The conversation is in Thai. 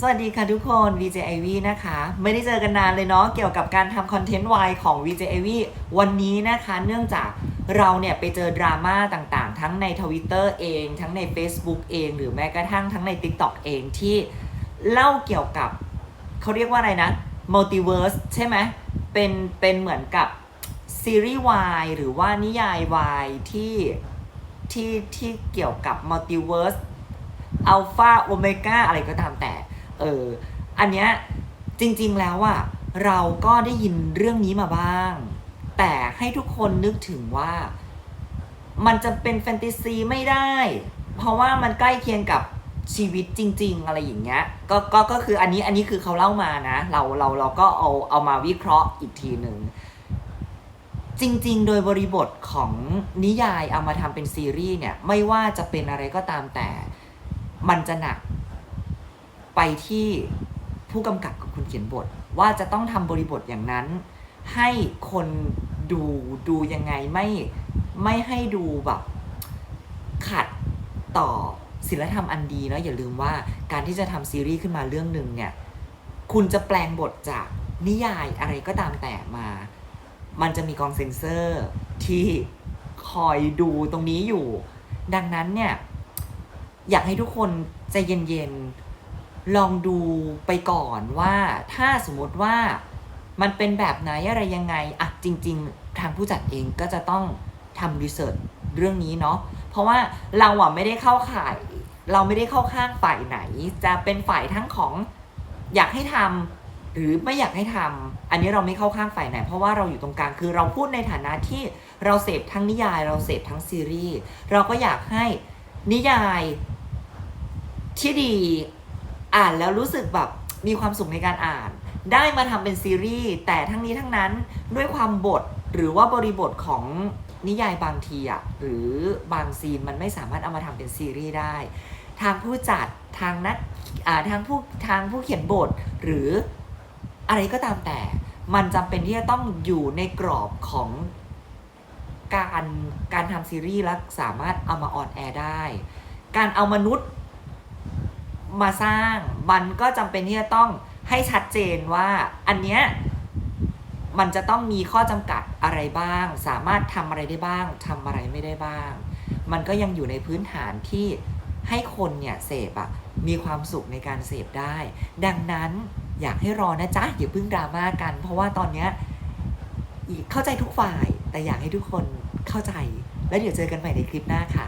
สวัสดีค่ะทุกคน VJ IV นะคะ ไม่ได้เจอกันนานเลยเนาะเกี่ยวกับการทำคอนเทนต์วายของ VJ IV วันนี้นะคะ เนื่องจากเราเนี่ยไปเจอดราม่าต่างๆ ทั้งใน Twitter เอง ทั้งใน Facebook เอง หรือแม้กระทั่งทั้งใน TikTok เองที่เล่าเกี่ยวกับ เขาเรียกว่าอะไรนะ Multiverse ใช่ไหมเป็นเป็นเหมือนกับซีรีส์วายหรือว่านิยายวายที่ที่ที่เกี่ยวกับ Multiverse อัลฟาโอเมก้าอะไรก็ตามแต่ เออ อันเนี้ยจริง ๆ แล้วอะเราก็ได้ยินเรื่องนี้มาบ้าง แต่ให้ทุกคนนึกถึงว่า มันจะเป็นแฟนตาซีไม่ได้ เพราะว่ามันใกล้เคียงกับชีวิตจริง ๆ อะไรอย่างเงี้ยก็ก็ก็คืออันนี้อันนี้คือเขาเล่ามานะ เราเราเราก็เอาเอามาวิเคราะห์อีกทีหนึ่งจริง ๆ โดยบริบทของนิยายเอามาทำเป็นซีรีส์เนี่ย ไม่ว่าจะเป็นอะไรก็ตามแต่ มันจะหนัก ไปที่ผู้กำกับกับคนเขียนบท ว่าจะต้องทำบริบทอย่างนั้น ให้คนดูดูยังไงไม่ไม่ให้ดูแบบขัดต่อศิลธรรมอันดีเนาะอย่าลืมว่าการที่จะทำซีรีส์ขึ้นมาเรื่องหนึ่งเนี่ยคุณจะแปลงบทจากนิยายอะไรก็ตามแต่มา มันจะมีกองเซ็นเซอร์ที่คอยดูตรงนี้อยู่ ดังนั้นเนี่ย อยากให้ทุกคนใจเย็นๆ ลองดูไปก่อนว่าถ้าสมมติว่ามันเป็นแบบไหนอะไรยังไงอะจริง ๆ ทางผู้จัดเองก็จะต้องทำรีเสิร์ชเรื่องนี้เนาะเพราะว่าเราอะไม่ได้เข้าข่าย เราไม่ได้เข้าข้างฝ่ายไหน จะเป็นฝ่ายทั้งของอยากให้ทำหรือไม่อยากให้ทำอันนี้เราไม่เข้าข้างฝ่ายไหน เพราะว่าเราอยู่ตรงกลางคือเราพูดในฐานะที่เราเสพทั้งนิยาย เราเสพทั้งซีรีส์เราก็อยากให้นิยายที่ดี อ่านแล้วรู้สึกแบบมีความสุขในการอ่าน ได้มาทำเป็นซีรีส์ แต่ทั้งนี้ทั้งนั้นด้วยความบทหรือว่าบริบทของนิยายบางทีอะหรือบางซีนมันไม่สามารถเอามาทำเป็นซีรีส์ได้ ทางผู้จัดทางนักอ่าทางผู้ทางผู้เขียนบทหรืออะไรก็ตามแต่ มันจำเป็นที่จะต้องอยู่ในกรอบของการการทำซีรีส์แล้วสามารถเอามาออนแอร์ได้ การเอามนุษย์ มาสร้างมันก็จำเป็นที่จะต้องให้ชัดเจนว่าอันเนี้ยมันจะต้องมีข้อจำกัดอะไรบ้าง สามารถทำอะไรได้บ้างทำอะไรไม่ได้บ้าง มันก็ยังอยู่ในพื้นฐานที่ให้คนเนี่ยเสพอะมีความสุขในการเสพได้ ดังนั้นอยากให้รอนะจ๊ะอย่าเพิ่งดราม่ากัน เพราะว่าตอนเนี้ยเข้าใจทุกฝ่าย แต่อยากให้ทุกคนเข้าใจ แล้วเดี๋ยวเจอกันใหม่ในคลิปหน้าค่ะ